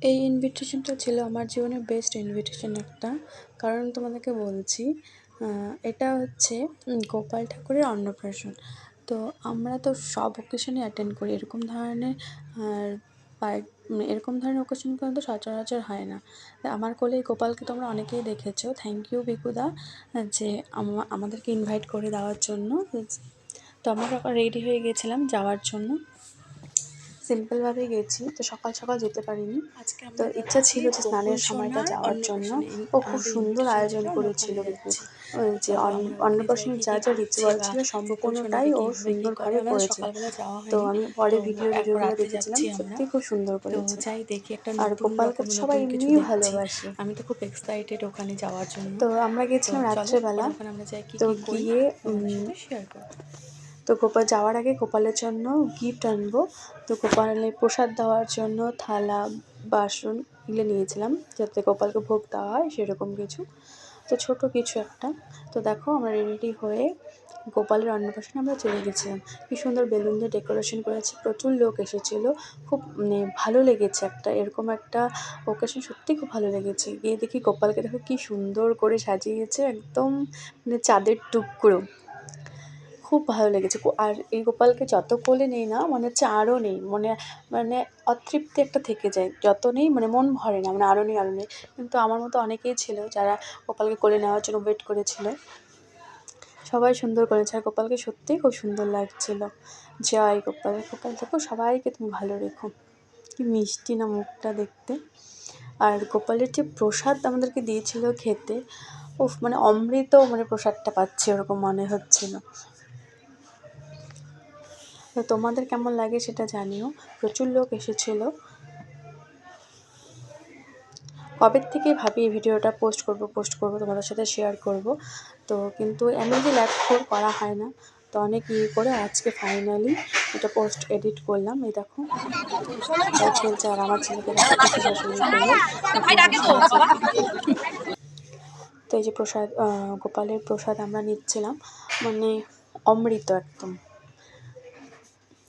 এই ইনভিটেশনটা ছিল আমার জীবনের বেস্ট ইনভিটেশন একটা। কারণ তোমাদেরকে বলছি এটা হচ্ছে গোপাল ঠাকুরের অন্নপ্রাশন। তো আমরা তো সব অকেশনে অ্যাটেন্ড করি, এরকম ধরনের, আর পার- এরকম ধরনের অকেশন কিন্তু সচরাচর হয় না। আমার কোলে গোপালকে তোমরা অনেকেই দেখেছ। থ্যাংক ইউ বিকুদা, যে আমাদেরকে ইনভাইট করে দেওয়ার জন্য। তো আমরা রেডি হয়ে গেছিলাম যাওয়ার জন্য। সিম্পলভাবেই গেছি তো সকাল সকাল যেতে পারিনি। আজকে তো ইচ্ছা ছিল যে স্নানের সময়টা যাওয়ার জন্য। ও খুব সুন্দর আয়োজন ছিল, করেছিল যে তো অন্ন- আমরা ওখানে অন্নপ্রাশনের যা যা রিচুয়াল ছিল সম্পূর্ণটাই ও সুন্দর কীভাবে করেছে। তো আমি পরে ভিডিও ভিডিওগুলো দেখেছিলাম সত্যি খুব সুন্দর করেছে। যাই দেখি একটা আর গোপালকে সবাই এমনিই ভালোবাসে। আমি তো খুব এক্সাইটেড ওখানে যাওয়ার জন্য। তো আমরা গেছিলাম রাত্রেবেলা। আমরা যাই কি তো গিয়ে শেয়ার করব। তো গোপাল যাওয়ার আগে গোপালের জন্য গিফট আনব। তো গোপালের প্রসাদ দেওয়ার জন্য থালা, বাসন এগুলো নিয়েছিলাম, যাতে গোপালকে ভোগ দেওয়া হয়, সেরকম কিছু। তো ছোট কিছু একটা। তো দেখো আমরা রেডি হয়ে গোপালের অন্নপ্রাশনে আমরা চলে গেছিলাম। কি সুন্দর বেলুন দিয়ে ডেকোরেশন করেছে, প্রচুর লোক এসেছিল। খুব মানে ভালো লেগেছে একটা, এরকম একটা ওকেশন সত্যি খুব ভালো লেগেছে। গিয়ে দেখি গোপালকে দেখো কি সুন্দর করে সাজিয়েছে, একদম মানে চাঁদের টুকরো। খুব ভালো লেগেছে। আর এই গোপালকে যত কোলে নেই না, মনে হচ্ছে আরও নেই। মনে মানে অতৃপ্তি একটা থেকে যায়। যত নেই মানে মন ভরে না মানে আরও নেই আরও নেই। কিন্তু আমার মতো অনেকেই ছিল যারা গোপালকে কোলে নেওয়ার জন্য ওয়েট করেছিল। সবাই সুন্দর করেছে। আর গোপালকে সত্যিই খুব সুন্দর লাগছিল। জয় গোপাল। গোপাল, দেখো, সবাইকে তুমি ভালো রেখো। কি মিষ্টি না মুখটা দেখতে। আর গোপালের যে প্রসাদ আমাদেরকে দিয়েছিল খেতে, উফ মানে অমৃত মানে প্রসাদটা পাচ্ছি, ওরকম মনে হচ্ছিল। তো তোমাদের কেমন লাগে সেটা জানিও। প্রচুর লোক এসেছিল। কবে থেকে ভাবি এই ভিডিওটা পোস্ট করব পোস্ট করব, তোমাদের সাথে শেয়ার করব। তো কিন্তু এমন যে ল্যাপ করা হয় না। তো অনেক ইয়ে করে আজকে ফাইনালি এটা পোস্ট এডিট করলাম, এই দেখো। খেলছে আর আমার ছেলেকে। তো এই যে প্রসাদ গোপালের প্রসাদ আমরা নিচ্ছিলাম। মানে অমৃত একদম।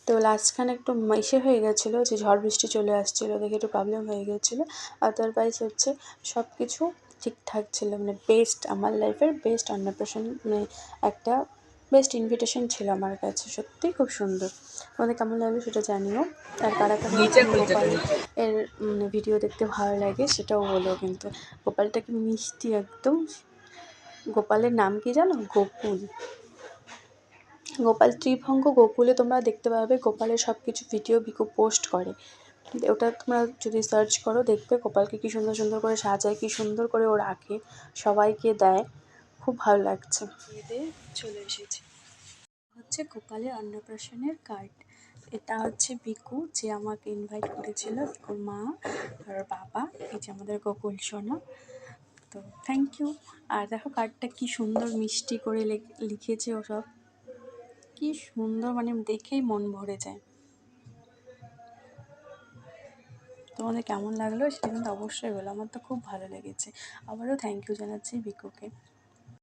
তো লাস্টখানে একটু ইসে হয়ে গেছিল যে ঝড় বৃষ্টি চলে আসছিল দেখে একটু প্রবলেম হয়ে গেছিল। আদারওয়াইজ হচ্ছে সব কিছু ঠিকঠাক ছিল মানে বেস্ট আমার লাইফের বেস্ট অন্নপ্রাশন মানে একটা বেস্ট ইনভিটেশন ছিল আমার কাছে সত্যিই খুব সুন্দর। তোমাদের কেমন লাগল সেটা জানিও। আর কারা কারা এর মানে ভিডিও দেখতে ভালো লাগে সেটাও বলো কিন্তু। গোপালটা কি মিষ্টি একদম গোপালের নাম কি জানো? গোকুল। গোপাল ত্রিভঙ্গ গোকুলে তোমরা দেখতে পাবে গোপালের সব কিছু ভিডিও বিকু পোস্ট করে। ওটা তোমরা যদি সার্চ করো, দেখবে গোপালকে কি সুন্দর সুন্দর করে সাজায়, কি সুন্দর করে ও রাখে সবাইকে দেয়। খুব ভালো লাগছে। চলে এসেছি। হচ্ছে গোপালের অন্নপ্রাশনের কার্ড এটা হচ্ছে বিকু যে আমাকে ইনভাইট করেছিল বিকুর মা আর বাবা, এই যে আমাদের গোকুল সোনা। তো থ্যাংক ইউ আর দেখো কার্ডটা কি সুন্দর মিষ্টি করে লেখ- লিখেছে ওসব কি সুন্দর মানে দেখেই মন ভরে যায়। তোমাদের কেমন লাগল সেটা কিন্তু অবশ্যই বলো, আমার তো খুব ভালো লেগেছে। আবারও থ্যাংক ইউ জানাচ্ছি বিকুকে